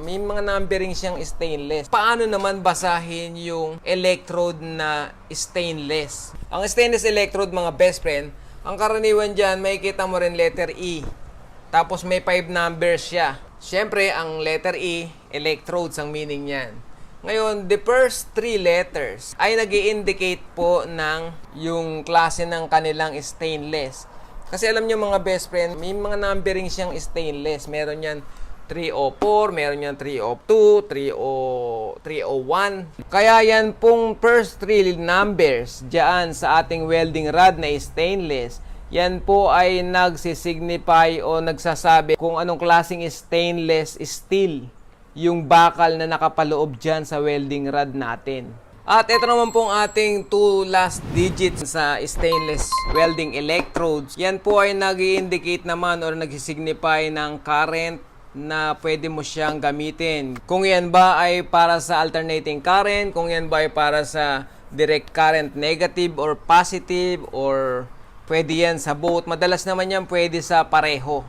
May mga numbering siyang stainless. Paano naman basahin yung electrode na stainless? Ang stainless electrode, mga best friend, ang karaniwan dyan, makikita mo rin letter E. Tapos may 5 numbers siya. Siyempre, ang letter E, electrodes ang meaning niyan. Ngayon, the first three letters ay nag indicate po ng yung klase ng kanilang stainless. Kasi alam nyo mga best friend, may mga numbering siyang stainless. Meron yan 304, meron yan 302, 30, 301. Kaya yan pong first three numbers dyan sa ating welding rod na stainless, yan po ay nagsisignify o nagsasabi kung anong klaseng stainless steel yung bakal na nakapaloob dyan sa welding rod natin. At ito naman pong ating two last digits sa stainless welding electrodes. Yan po ay nag indicate naman or nagsisignify ng current na pwede mo siyang gamitin. Kung yan ba ay para sa alternating current, kung yan ba ay para sa direct current negative or positive or pwede yan sa both. Madalas naman yan pwede sa pareho.